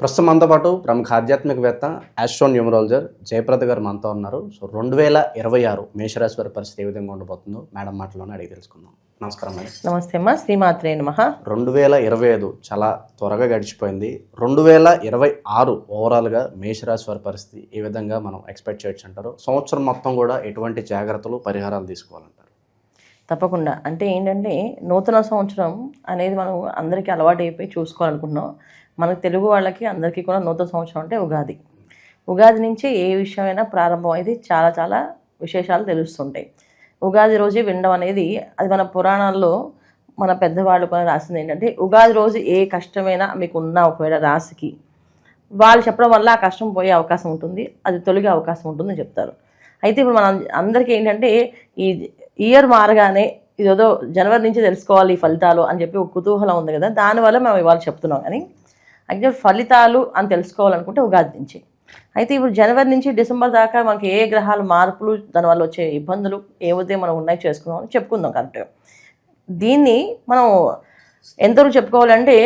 ప్రస్తుతం మనతో పాటు ప్రముఖ ఆధ్యాత్మికవేత్త ఆస్ట్రో న్యూమరాలజర్ జయప్రద గారు మనతో ఉన్నారు. సో రెండు వేల ఇరవై ఆరు మేషరాశి వారి పరిస్థితి ఏ విధంగా ఉండబోతుందో మేడం మాటలోనే అడిగి తెలుసుకుందాం. నమస్కారం మేడం. నమస్తే అమ్మా శ్రీమాత్రే నమ. రెండు వేల ఇరవై ఐదు చాలా త్వరగా గడిచిపోయింది. రెండు వేల ఇరవై ఆరు ఓవరాల్గా మేషరాశి వారి పరిస్థితి ఏ విధంగా మనం ఎక్స్పెక్ట్ చేయొచ్చు అంటారు? సంవత్సరం మొత్తం కూడా ఎటువంటి జాగ్రత్తలు పరిహారాలు తీసుకోవాలంటారు? తప్పకుండా. అంటే ఏంటంటే నూతన సంవత్సరం అనేది మనం అందరికీ అలవాటు అయిపోయి చూసుకోవాలనుకుంటున్నాం. మనకు తెలుగు వాళ్ళకి అందరికీ కూడా నూతన సంవత్సరం అంటే ఉగాది. ఉగాది నుంచి ఏ విషయమైనా ప్రారంభం అయితే చాలా చాలా విశేషాలు తెలుస్తుంటాయి. ఉగాది రోజే వినడం అనేది అది మన పురాణాల్లో మన పెద్దవాళ్ళు కూడా రాసింది ఏంటంటే ఉగాది రోజు ఏ కష్టమైనా మీకు ఉన్న ఒకవేళ రాశికి వాళ్ళు చెప్పడం వల్ల ఆ కష్టం పోయే అవకాశం ఉంటుంది అది తొలగే అవకాశం ఉంటుందని చెప్తారు. అయితే ఇప్పుడు మన అందరికీ ఏంటంటే ఈ ఇయర్ మారగానే ఇదేదో జనవరి నుంచి తెలుసుకోవాలి ఈ ఫలితాలు అని చెప్పి ఒక కుతూహలం ఉంది కదా దానివల్ల మేము ఇవాళ చెప్తున్నాం కానీ అయితే ఫలితాలు అని తెలుసుకోవాలనుకుంటే ఉగాది నుంచి. అయితే ఇప్పుడు జనవరి నుంచి డిసెంబర్ దాకా మనకి ఏ గ్రహాలు మార్పులు దానివల్ల వచ్చే ఇబ్బందులు ఏవైతే మనం ఉన్నాయి చేసుకున్నాం అని చెప్పుకుందాం కరెక్ట్గా. దీన్ని మనం ఎంతవరకు చెప్పుకోవాలంటే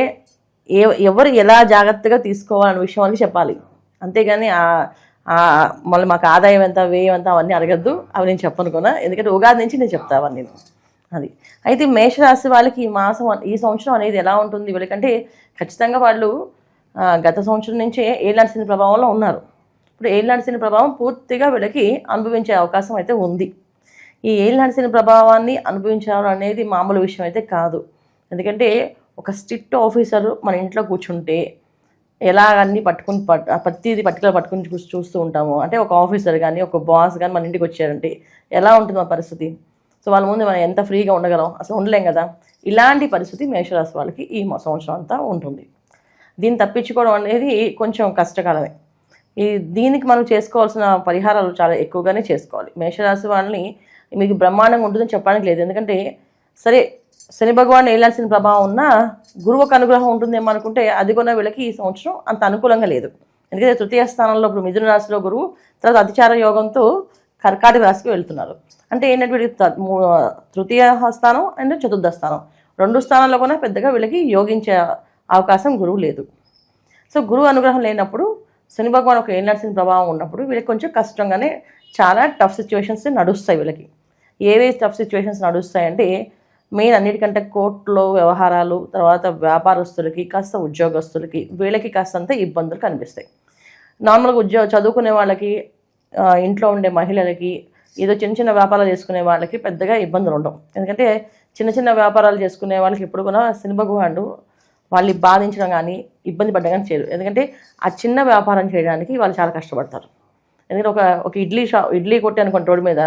ఏ ఎవరు ఎలా జాగ్రత్తగా తీసుకోవాలనే విషయం అని చెప్పాలి. అంతేగాని ఆ మళ్ళీ మాకు ఆదాయం ఎంత వ్యయం ఎంత అవన్నీ అడగద్దు. అవి నేను చెప్పను ఎందుకంటే ఉగాది నుంచి నేను చెప్తా అవన్నీ. నేను అది. అయితే మేషరాశి వాళ్ళకి ఈ మాసం ఈ సంవత్సరం అనేది ఎలా ఉంటుంది? వీళ్ళకంటే ఖచ్చితంగా వాళ్ళు గత సంవత్సరం నుంచే ఏలాంటి శని ప్రభావంలో ఉన్నారు. ఇప్పుడు ఏలాంటి శని ప్రభావం పూర్తిగా వీళ్ళకి అనుభవించే అవకాశం అయితే ఉంది. ఈ ఏలినాటి శని ప్రభావాన్ని అనుభవించడం అనేది మామూలు విషయం అయితే కాదు. ఎందుకంటే ఒక స్ట్రిక్ట్ ఆఫీసర్ మన ఇంట్లో కూర్చుంటే ఎలా అన్ని పట్టుకుని పట్ ప్రతిదీ పట్టుకుని పట్టుకుని చూసి చూస్తూ ఉంటాము. అంటే ఒక ఆఫీసర్ కానీ ఒక బాస్ కానీ మన ఇంటికి వచ్చారంటే ఎలా ఉంటుంది మా పరిస్థితి? సో వాళ్ళ ముందు మనం ఎంత ఫ్రీగా ఉండగలం? అసలు ఉండలేం కదా? ఇలాంటి పరిస్థితి మేషరాశి వాళ్ళకి ఈ సంవత్సరం అంతా ఉంటుంది. దీన్ని తప్పించుకోవడం అనేది కొంచెం కష్టకాలమే. ఈ దీనికి మనం చేసుకోవాల్సిన పరిహారాలు చాలా ఎక్కువగానే చేసుకోవాలి. మేషరాశి వాళ్ళని మీకు బ్రహ్మాండంగా ఉంటుందని చెప్పడానికి లేదు. ఎందుకంటే సరే శని భగవాన్ వేయాల్సిన ప్రభావం ఉన్నా గురువు ఒక అనుగ్రహం ఉంటుందేమో అనుకుంటే అది కొన్న వీళ్ళకి ఈ సంవత్సరం అంత అనుకూలంగా లేదు. ఎందుకంటే తృతీయ స్థానంలో ఇప్పుడు మిథున రాశిలో గురువు తర్వాత అతిచార యోగంతో కర్కాటక రాశికి వెళ్తున్నారు. అంటే ఏంటంటే వీళ్ళకి మూ- తృతీయ స్థానం అండ్ చతుర్థ స్థానం. రెండు స్థానాల్లో కూడా పెద్దగా వీళ్ళకి యోగించే అవకాశం గురువు లేదు. సో గురువు అనుగ్రహం లేనప్పుడు శని భగవాన్ ఒక ఏళ్ళసిన ప్రభావం ఉన్నప్పుడు వీళ్ళకి కొంచెం కష్టంగానే చాలా టఫ్ సిచ్యువేషన్స్ నడుస్తాయి వీళ్ళకి. ఏవే టఫ్ సిచ్యువేషన్స్ నడుస్తాయంటే మెయిన్ అన్నిటికంటే కోర్టులో వ్యవహారాలు తర్వాత వ్యాపారస్తులకి కాస్త ఉద్యోగస్తులకి వీళ్ళకి కాస్తంత ఇబ్బందులు కనిపిస్తాయి. నార్మల్గా ఉద్యోగ చదువుకునే వాళ్ళకి ఇంట్లో ఉండే మహిళలకి ఏదో చిన్న చిన్న వ్యాపారాలు చేసుకునే వాళ్ళకి పెద్దగా ఇబ్బందులు ఉండవు. ఎందుకంటే చిన్న చిన్న వ్యాపారాలు చేసుకునే వాళ్ళకి ఎప్పుడు కూడా సినిమా గుహాండు వాళ్ళని బాధించడం కానీ ఇబ్బంది పడ్డం కానీ చేయరు. ఎందుకంటే ఆ చిన్న వ్యాపారం చేయడానికి వాళ్ళు చాలా కష్టపడతారు. ఎందుకంటే ఒక ఒక ఇడ్లీ షా ఇడ్లీ కొట్టే అనుకోండి రోడ్డు మీద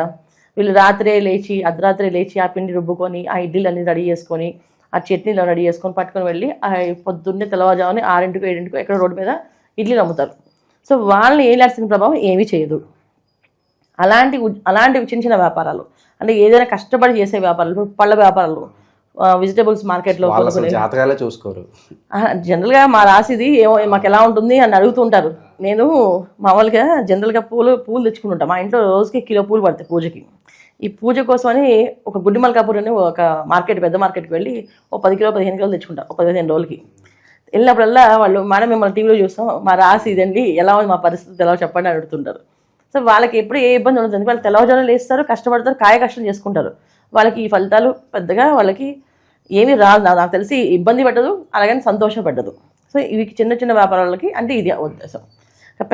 వీళ్ళు రాత్రే లేచి అర్ధరాత్రే లేచి ఆ పిండి రుబ్బుకొని ఆ ఇడ్లీలు అన్ని రెడీ చేసుకొని ఆ చట్నీలు రెడీ చేసుకొని పట్టుకొని వెళ్ళి ఆ పొద్దున్నే తెల్లవారుజాముని ఆరింటికో ఏడింటికో ఎక్కడ రోడ్డు మీద ఇడ్లీలు అమ్ముతారు. సో వాళ్ళని ఏలాల్సిన ప్రభావం? ఏమీ చేయదు. అలాంటి అలాంటి చిన్న చిన్న వ్యాపారాలు. అంటే ఏదైనా కష్టపడి చేసే వ్యాపారాలు పళ్ళ వ్యాపారాలు వెజిటబుల్స్ మార్కెట్లో జాతకాలే చూసుకోరు. జనరల్గా మా రాశిది ఏమో మాకు ఎలా ఉంటుంది అని అడుగుతుంటారు నేను మామూలుగా జనరల్గా పూలు పూలు తెచ్చుకుంటుంటా మా ఇంట్లో రోజుకి కిలో పూలు పడతాయి పూజకి. ఈ పూజ కోసమని ఒక గుడ్డి మల్కాపూర్ అని ఒక మార్కెట్ పెద్ద మార్కెట్కి వెళ్ళి ఒక పది కిలో పదిహేను కిలోలు తెచ్చుకుంటాం ఒక పదిహేను రోజులకి. వెళ్ళినప్పుడల్లా వాళ్ళు మేడం మిమ్మల్ని టీవీలో చూస్తాం మా రాసి ఇదండి ఎలా ఉంది మా పరిస్థితి ఎలా చెప్పండి అని అడుగుతుంటారు. సో వాళ్ళకి ఎప్పుడు ఏ ఇబ్బంది ఉండదు వాళ్ళు తెల్లవారుజామున లేస్తారు కష్టపడతారు కాయ కష్టం చేసుకుంటారు. వాళ్ళకి ఈ ఫలితాలు పెద్దగా వాళ్ళకి ఏమీ రాదు నాకు తెలిసి ఇబ్బంది పెట్టదు అలాగని సంతోషపడ్డదు సో ఇవి చిన్న చిన్న వ్యాపారాలకి అంటే ఇది ఉద్దేశం.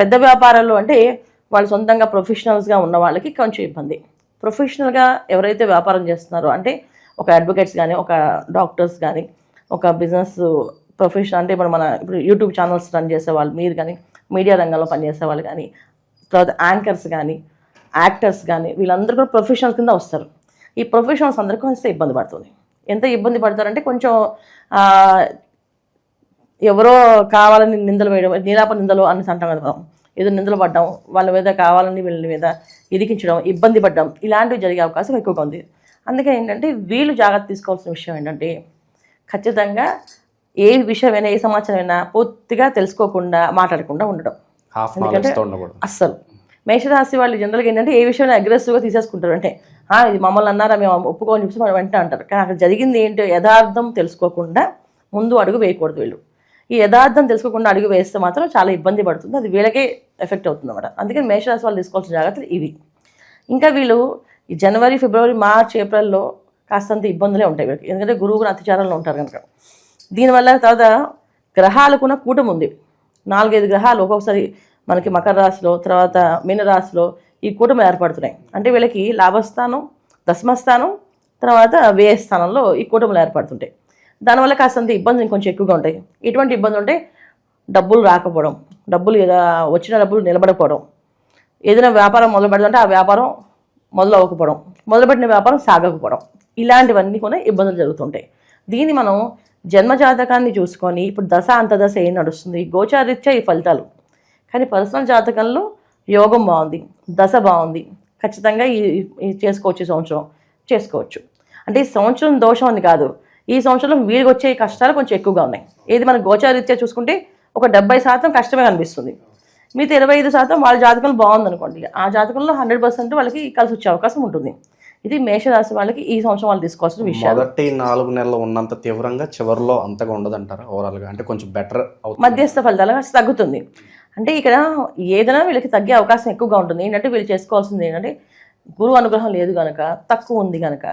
పెద్ద వ్యాపారాలు అంటే వాళ్ళు సొంతంగా ప్రొఫెషనల్స్గా ఉన్న వాళ్ళకి కొంచెం ఇబ్బంది. ప్రొఫెషనల్గా ఎవరైతే వ్యాపారం చేస్తున్నారో అంటే ఒక అడ్వకేట్స్ కానీ ఒక డాక్టర్స్ కానీ ఒక బిజినెస్ ప్రొఫెషన్ అంటే ఇప్పుడు మన ఇప్పుడు యూట్యూబ్ ఛానల్స్ రన్ చేసే వాళ్ళు మీరు కానీ మీడియా రంగంలో పనిచేసే వాళ్ళు కానీ తర్వాత యాంకర్స్ కానీ యాక్టర్స్ కానీ వీళ్ళందరూ కూడా ప్రొఫెషనల్స్ కింద వస్తారు. ఈ ప్రొఫెషనల్స్ అందరికీ కొంచెం ఇబ్బంది పడుతుంది. ఎంత ఇబ్బంది పడతారంటే కొంచెం ఎవరో కావాలని నిందలు వేయడం నీలాప నిందలు అని అంటాం కదా మనం. ఏదో నిందలు పడ్డం వాళ్ళ మీద కావాలని వీళ్ళ మీద ఇరికించడం ఇబ్బంది పడ్డం ఇలాంటివి జరిగే అవకాశం ఎక్కువగా ఉంది. అందుకే ఏంటంటే వీళ్ళు జాగ్రత్త తీసుకోవాల్సిన విషయం ఏంటంటే ఖచ్చితంగా ఏ విషయమైనా ఏ సమాచారమైనా పూర్తిగా తెలుసుకోకుండా మాట్లాడకుండా ఉండడం. ఉండకూడదు. అస్సలు. మేషరాశి వాళ్ళు జనరల్గా ఏంటంటే ఏ విషయంలో అగ్రెసివ్గా తీసేసుకుంటారు. అంటే "ఆ, ఇది మమ్మల్ని అన్నారా మేము ఒప్పుకోని చెప్పి మనం వెంటనే అంటారు. కానీ అక్కడ జరిగింది ఏంటో యథార్థం తెలుసుకోకుండా ముందు అడుగు వేయకూడదు వీళ్ళు. ఈ యథార్థం తెలుసుకోకుండా అడుగు వేస్తే మాత్రం చాలా ఇబ్బంది పడుతుంది. అది వీళ్ళకే ఎఫెక్ట్ అవుతుంది అనమాట అందుకని మేషరాశి వాళ్ళు తీసుకోవాల్సిన జాగ్రత్తలు ఇవి. ఇంకా వీళ్ళు ఈ జనవరి ఫిబ్రవరి మార్చ్ ఏప్రిల్లో కాస్తంత ఇబ్బందులే ఉంటాయి వీళ్ళకి. ఎందుకంటే గురువు కూడా అతిచారంలో ఉంటారు కనుక. దీనివల్ల తర్వాత గ్రహాలు కూడా కూటమి ఉంది. నాలుగైదు గ్రహాలు ఒక్కొక్కసారి మనకి మకర రాశిలో తర్వాత మీనరాశిలో ఈ కూటమి ఏర్పడుతున్నాయి. అంటే వీళ్ళకి లాభస్థానం దశమస్థానం తర్వాత వ్యయస్థానంలో ఈ కూటములు ఏర్పడుతుంటాయి. దానివల్ల కాస్తంత ఇబ్బంది ఇంకొంచెం ఎక్కువగా ఉంటాయి. ఎటువంటి ఇబ్బందులు ఉంటే డబ్బులు రాకపోవడం డబ్బులు వచ్చిన డబ్బులు నిలబడకపోవడం. ఏదైనా వ్యాపారం మొదలు పెడుతుంటే ఆ వ్యాపారం మొదలు అవ్వకపోవడం మొదలుపెట్టిన వ్యాపారం సాగకపోవడం. ఇలాంటివన్నీ కూడా ఇబ్బందులు జరుగుతుంటాయి. దీన్ని మనం జన్మ జాతకాన్ని చూసుకొని ఇప్పుడు దశ అంతదశ ఏం నడుస్తుంది? గోచారీత్యా ఈ ఫలితాలు. కానీ పర్సనల్ జాతకంలో యోగం బాగుంది దశ బాగుంది. ఖచ్చితంగా ఈ చేసుకోవచ్చు సంవత్సరం. చేసుకోవచ్చు. అంటే ఈ సంవత్సరం దోషం అని కాదు. ఈ సంవత్సరం వీరికి వచ్చే కష్టాలు కొంచెం ఎక్కువగా ఉన్నాయి. ఏది మన గోచారీత్యా చూసుకుంటే ఒక డెబ్బై శాతం కష్టమే కనిపిస్తుంది. మిగతా ఇరవై ఐదు శాతం వాళ్ళ జాతకం బాగుంది అనుకోండి ఆ జాతకంలో హండ్రెడ్ పర్సెంట్ వాళ్ళకి కలిసి వచ్చే అవకాశం ఉంటుంది. ఇది మేషరాశి వాళ్ళకి ఈ సంవత్సరం వాళ్ళు తీసుకోవాల్సిన విషయాలు. మొదటి నాలుగు నెలలు ఉన్నంత తీవ్రంగా చివరిలో అంతగా ఉండదంటారా ఓవరాల్గా అంటే కొంచెం బెటర్ మధ్యస్థ ఫలితాలు తగ్గుతుంది. అంటే ఇక్కడ ఏదైనా వీళ్ళకి తగ్గే అవకాశం ఎక్కువగా ఉంటుంది. ఏంటంటే వీళ్ళు చేసుకోవాల్సింది ఏంటంటే గురువు అనుగ్రహం లేదు కనుక తక్కువ ఉంది కనుక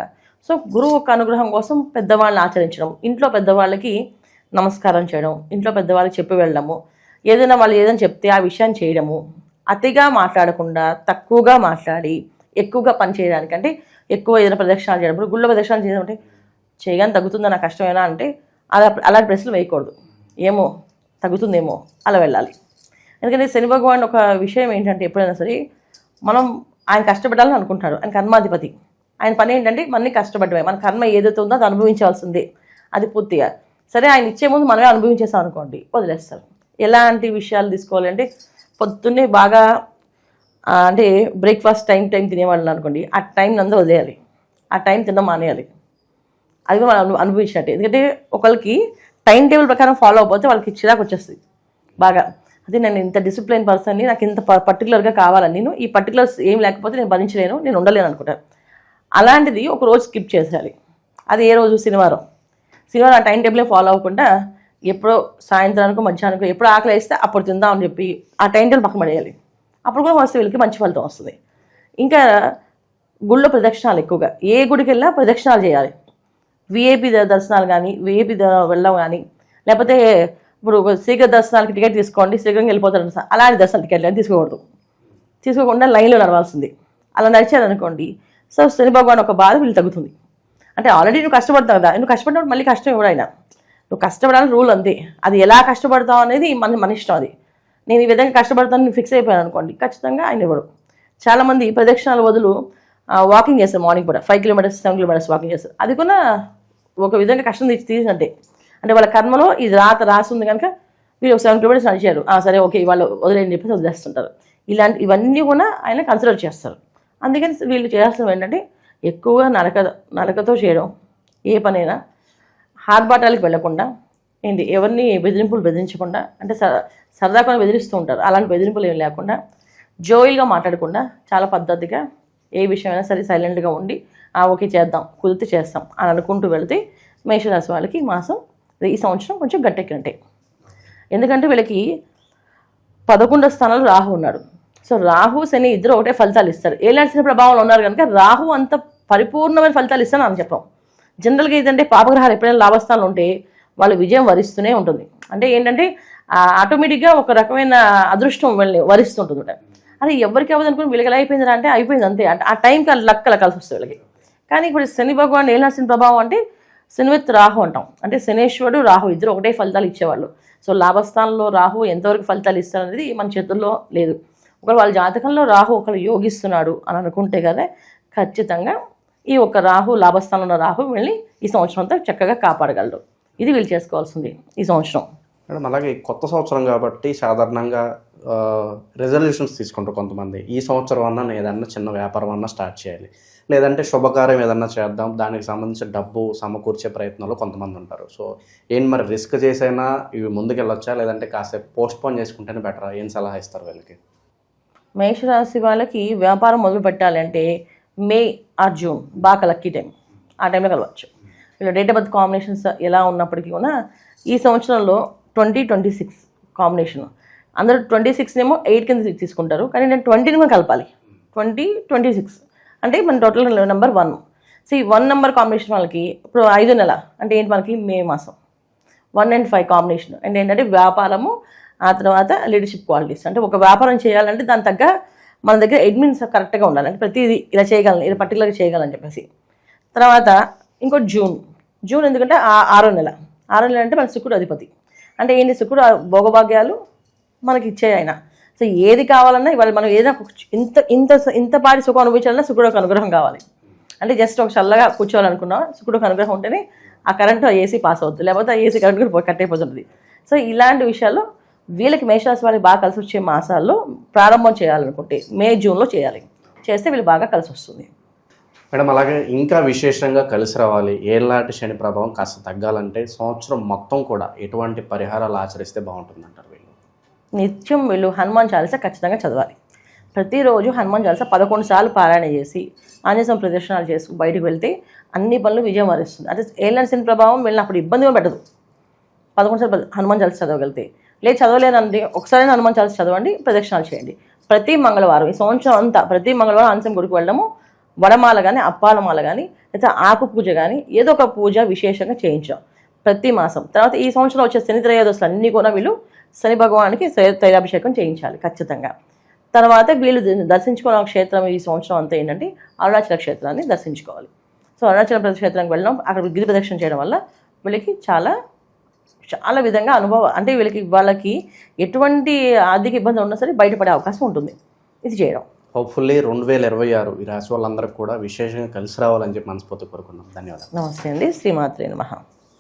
సో గురువు యొక్క అనుగ్రహం కోసం పెద్దవాళ్ళని ఆచరించడం ఇంట్లో పెద్దవాళ్ళకి నమస్కారం చేయడం ఇంట్లో పెద్దవాళ్ళకి చెప్పి వెళ్ళడము ఏదైనా వాళ్ళు ఏదైనా చెప్తే ఆ విషయాన్ని చేయడము అతిగా మాట్లాడకుండా తక్కువగా మాట్లాడి ఎక్కువగా పని చేయడానికి అంటే ఎక్కువ ఏదైనా ప్రదక్షిణాలు చేయడం ఇప్పుడు గుళ్ళో ప్రదక్షిణాలు చేయడం అంటే చేయగానే తగ్గుతుందా నా కష్టమేనా అంటే అలా అలాంటి ప్రశ్నలు వేయకూడదు. ఏమో తగ్గుతుందేమో అలా వెళ్ళాలి. ఎందుకంటే శని భగవాన్ ఒక విషయం ఏంటంటే ఎప్పుడైనా సరే మనం ఆయన కష్టపడాలని అనుకుంటాడు ఆయన కర్మాధిపతి. ఆయన పని ఏంటంటే మనని కష్టపడమే మన కర్మ ఏదైతే ఉందో అది అనుభవించాల్సిందే. అది పూర్తిగా. సరే ఆయన ఇచ్చే ముందు మనమే అనుభవించేసాం అనుకోండి. వదిలేస్తారు. ఎలాంటి విషయాలు తీసుకోవాలి అంటే పొద్దున్నే బాగా అంటే బ్రేక్ఫాస్ట్ టైం టైం తినేవాళ్ళు అనుకోండి. ఆ టైం నందు వదిలేయాలి. ఆ టైం తినడం మానేయాలి. అది కూడా మనం అనుభవించినట్టే. ఎందుకంటే ఒకరికి టైం టేబుల్ ప్రకారం ఫాలో అవ్వకపోతే వాళ్ళకి చిరాకు వచ్చేస్తుంది. బాగా. అదే నేను ఇంత డిసిప్లిన్ పర్సన్ని నాకు ఇంత పర్టికులర్గా కావాలని నేను ఈ పర్టికులర్స్ ఏం లేకపోతే నేను భరించలేను నేను ఉండలేను అనుకుంటాను అలాంటిది ఒక రోజు స్కిప్ చేసేయాలి. అది ఏ రోజు? శనివారం. శనివారం ఆ టైం టేబుల్ ఫాలో అవ్వకుండా ఎప్పుడో సాయంత్రానికి మధ్యాహ్నానికి ఎప్పుడు ఆకలి వేస్తే అప్పుడు తిందాం అని చెప్పి ఆ టైం టేబుల్ పక్కన పడేయాలి. అప్పుడు కూడా వస్తే వీళ్ళకి మంచి ఫలితం వస్తుంది. ఇంకా గుళ్ళో ప్రదక్షిణాలు ఎక్కువగా. ఏ గుడికి వెళ్ళినా ప్రదక్షిణాలు చేయాలి. విఐపి దర్శనాలు కానీ విఐపి వెళ్ళడం కానీ లేకపోతే ఇప్పుడు శీఘ్ర దర్శనాలకి టికెట్ తీసుకోండి శీఘ్రంగా వెళ్ళిపోతారు అలాంటి దర్శనాలు టికెట్ కానీ తీసుకోకూడదు. తీసుకోకుండా లైన్లో నడవాల్సింది. అలా నడిచారనుకోండి సో శని భగవాన్ ఒక బాధ వీళ్ళు తగ్గుతుంది. అంటే ఆల్రెడీ నువ్వు కష్టపడతావు కదా నువ్వు కష్టపడినప్పుడు మళ్ళీ కష్టం ఇవ్వడు ఆయన నువ్వు కష్టపడాలని రూల్ అంతే. అది ఎలా కష్టపడతావు అనేది మన మన ఇష్టం అది. నేను ఈ విధంగా కష్టపడతాను నేను ఫిక్స్ అయిపోయాను అనుకోండి ఖచ్చితంగా ఆయన ఇవ్వడు. చాలామంది ప్రదక్షిణాల బదులు వాకింగ్ చేస్తారు మార్నింగ్ కూడా five kilometres seven kilometres walking చేస్తారు. అది కూడా ఒక విధంగా కష్టం తీసి తీసినట్టే అంటే. వాళ్ళ కర్మలో ఇది రాత రాసి ఉంది కనుక వీళ్ళు ఒక సెవెన్ కిలోమీటర్స్ నడిచారు. సరే ఓకే వాళ్ళు వదిలేని చెప్పేసి వదిలేస్తుంటారు. ఇలాంటి ఇవన్నీ కూడా ఆయన కన్సిడర్ చేస్తారు. అందుకని వీళ్ళు చేయాల్సినవి ఏంటంటే ఎక్కువగా నరక నరకతో చేయడం. ఏ పనైనా హార్బాటాలకు వెళ్ళకుండా ఏంటి ఎవరిని బెదిరింపులు బెదిరించకుండా అంటే సరదా కొన్ని బెదిరిస్తూ ఉంటారు. అలాంటి బెదిరింపులు ఏం లేకుండా జోయిల్గా మాట్లాడకుండా చాలా పద్ధతిగా ఏ విషయమైనా సరే సైలెంట్గా ఉండి ఆ ఓకే చేద్దాం కుదిరితే చేస్తాం అని అనుకుంటూ వెళితే మేషరాశి వాళ్ళకి మాసం ఈ సంవత్సరం కొంచెం గట్టెక్కినట్టే. ఎందుకంటే వీళ్ళకి పదకొండో స్థానంలో రాహు ఉన్నాడు. సో రాహు శని ఇద్దరు ఒకటే ఫలితాలు ఇస్తారు. ఏలాంటి శని ప్రభావంలో ఉన్నారు కనుక రాహు అంత పరిపూర్ణమైన ఫలితాలు ఇస్తాను అని చెప్పాం. జనరల్గా ఏంటంటే పాపగ్రహాలు ఎప్పుడైనా లాభస్థానం ఉంటే వాళ్ళు విజయం వరిస్తూనే ఉంటుంది. అంటే ఏంటంటే ఆటోమేటిక్గా ఒక రకమైన అదృష్టం వెళ్ళి వరిస్తుంటుంది అది ఎవరికి అవ్వదు అనుకుని వీళ్ళకి ఎలా అయిపోయింది అంటే అయిపోయింది అంతే. అంటే ఆ టైంకి లక్కల కలిసి వస్తుంది వీళ్ళకి. కానీ ఇప్పుడు శని భగవాన్ ఏలాంటి శని ప్రభావం అంటే శనివిత్ రాహు అంటాం. అంటే శనేశ్వరుడు రాహు ఇద్దరు ఒకటే ఫలితాలు ఇచ్చేవాళ్ళు. సో లాభస్థానంలో రాహు ఎంతవరకు ఫలితాలు ఇస్తారనేది మన చేతుల్లో లేదు. మరి వాళ్ళ జాతకంలో రాహు ఒకరు యోగిస్తున్నాడు అని అనుకుంటే కదా ఖచ్చితంగా ఈ ఒక రాహు లాభస్థానంలో ఉన్న రాహు వీళ్ళని ఈ సంవత్సరం అంతా చక్కగా కాపాడగలరు ఇది వీళ్ళు చేసుకోవాల్సింది ఈ సంవత్సరం. మేడం అలాగే కొత్త సంవత్సరం కాబట్టి సాధారణంగా రెజల్యూషన్స్ తీసుకుంటారు కొంతమంది. ఈ సంవత్సరం అన్నా నేను ఏదన్నా చిన్న వ్యాపారం అన్నా స్టార్ట్ చేయాలి. లేదంటే శుభకార్యం ఏదన్నా చేద్దాం. దానికి సంబంధించిన డబ్బు సమకూర్చే ప్రయత్నంలో కొంతమంది ఉంటారు. సో ఏం మరి రిస్క్ చేసైనా ఇవి ముందుకెళ్ళొచ్చా? లేదంటే కాసేపు పోస్ట్పోన్ చేసుకుంటేనే బెటరా ఏం సలహా ఇస్తారు వీళ్ళకి? మేషరాశి వాళ్ళకి వ్యాపారం మొదలు పెట్టాలంటే మే ఆర్ జూన్. బాగా లక్కీ టైం. ఆ టైంలో కలవచ్చు. వీళ్ళ డేట్ ఆఫ్ బర్త్ కాంబినేషన్స్ ఎలా ఉన్నప్పటికీ కూడా ఈ సంవత్సరంలో ట్వంటీ ట్వంటీ సిక్స్ కాంబినేషన్. అందరూ ట్వంటీ సిక్స్నేమో ఎయిట్ కింద తీసుకుంటారు. కానీ నేను ట్వంటీని కూడా కలపాలి. Twenty twenty six. అంటే మన టోటల్ నెంబర్ వన్. సో ఈ వన్ నెంబర్ కాంబినేషన్ వాళ్ళకి ఇప్పుడు ఐదు నెల. అంటే ఏంటి మనకి మే మాసం. One and five combination. And ఏంటంటే వ్యాపారము ఆ తర్వాత లీడర్షిప్ క్వాలిటీస్ అంటే ఒక వ్యాపారం చేయాలంటే దాని తగ్గ మన దగ్గర అడ్మిన్స్ కరెక్ట్గా ఉండాలి. అంటే ప్రతిదీ ఇలా చేయగలను ఇలా పర్టికులర్గా చేయగలని చెప్పేసి. తర్వాత ఇంకో జూన్. జూన్ ఎందుకంటే ఆ- ఆరో నెల. ఆరో నెల అంటే మన శుక్రుడు అధిపతి. అంటే ఏంటి? శుక్రుడు ఆ భోగభాగ్యాలు మనకి ఇచ్చే ఆయన. సో ఏది కావాలన్నా ఇవాళ మనం ఏదైనా ఇంత ఇంత ఇంత పాటి సుఖం అనుభవించాలన్నా శుక్రుడు ఒక అనుగ్రహం కావాలి. అంటే జస్ట్ ఒక చల్లగా కూర్చోవాలనుకున్నా శుక్రుడు ఒక అనుగ్రహం ఉంటేనే ఆ కరెంటు ఏసీ పాస్ అవుతుంది లేకపోతే ఆ ఏసీ కరెంట్ కూడా కట్ అయిపోతుంది సో ఇలాంటి విషయాల్లో వీళ్ళకి మేషరాశి వాళ్ళకి బాగా కలిసి వచ్చే మాసాల్లో ప్రారంభం చేయాలనుకుంటే మే జూన్లో చేయాలి. చేస్తే వీళ్ళు బాగా కలిసి వస్తుంది. మేడం అలాగే ఇంకా విశేషంగా కలిసి రావాలి. ఏలాంటి శని ప్రభావం కాస్త తగ్గాలంటే సంవత్సరం మొత్తం కూడా ఎటువంటి పరిహారాలు ఆచరిస్తే బాగుంటుందంటారు వీళ్ళు? నిత్యం వీళ్ళు హనుమాన్ చాలీస ఖచ్చితంగా చదవాలి. ప్రతిరోజు హనుమాన్ చాలీస పదకొండు సార్లు పారాయణ చేసి ఆంజనేయం ప్రదర్శనాలు చేసి బయటకు వెళ్తే అన్ని పనులు విజయం వరిస్తుంది. అంటే ఏళ్ళని శని ప్రభావం వీళ్ళని అప్పుడు ఇబ్బంది కూడా పెట్టదు. పదకొండు సార్లు హనుమాన్ చాలీస చదవగలిగితే లేదు చదవలేదండి. ఒకసారి హనుమాన్ చాలీస చదవండి ప్రదక్షిణాలు చేయండి. ప్రతి మంగళవారం ఈ సంవత్సరం అంతా ప్రతి మంగళవారం అంశం గుడికి వెళ్ళడము వడమాల కానీ అప్పాలమాల కానీ లేదా ఆకు పూజ కానీ ఏదో ఒక పూజ విశేషంగా చేయించాం ప్రతి మాసం. తర్వాత ఈ సంవత్సరం వచ్చే శని త్రయోదశులు అన్నీ కూడా వీళ్ళు శని భగవానికి తైలాభిషేకం చేయించాలి ఖచ్చితంగా. తర్వాత వీళ్ళు దర్శించుకున్న క్షేత్రం ఈ సంవత్సరం అంతా ఏంటంటే అరుణాచల క్షేత్రాన్ని దర్శించుకోవాలి. సో అరుణాచల ప్రదేశ్ క్షేత్రానికి వెళ్ళడం అక్కడ గిరి ప్రదక్షిణ చేయడం వల్ల వీళ్ళకి చాలా చాలా విధంగా అనుభవం అంటే వీళ్ళకి వాళ్ళకి ఎటువంటి ఆర్థిక ఇబ్బంది ఉన్నా సరే బయటపడే అవకాశం ఉంటుంది. ఇది చేయడం. హోప్ఫుల్లీ రెండు వేల ఇరవై ఆరు ఈ రాశి వాళ్ళందరికీ కూడా విశేషంగా కలిసి రావాలని చెప్పి మనస్ఫూర్తి కోరుకున్నాం ధన్యవాదాలు. నమస్తే అండి. శ్రీమాత్రే నమః.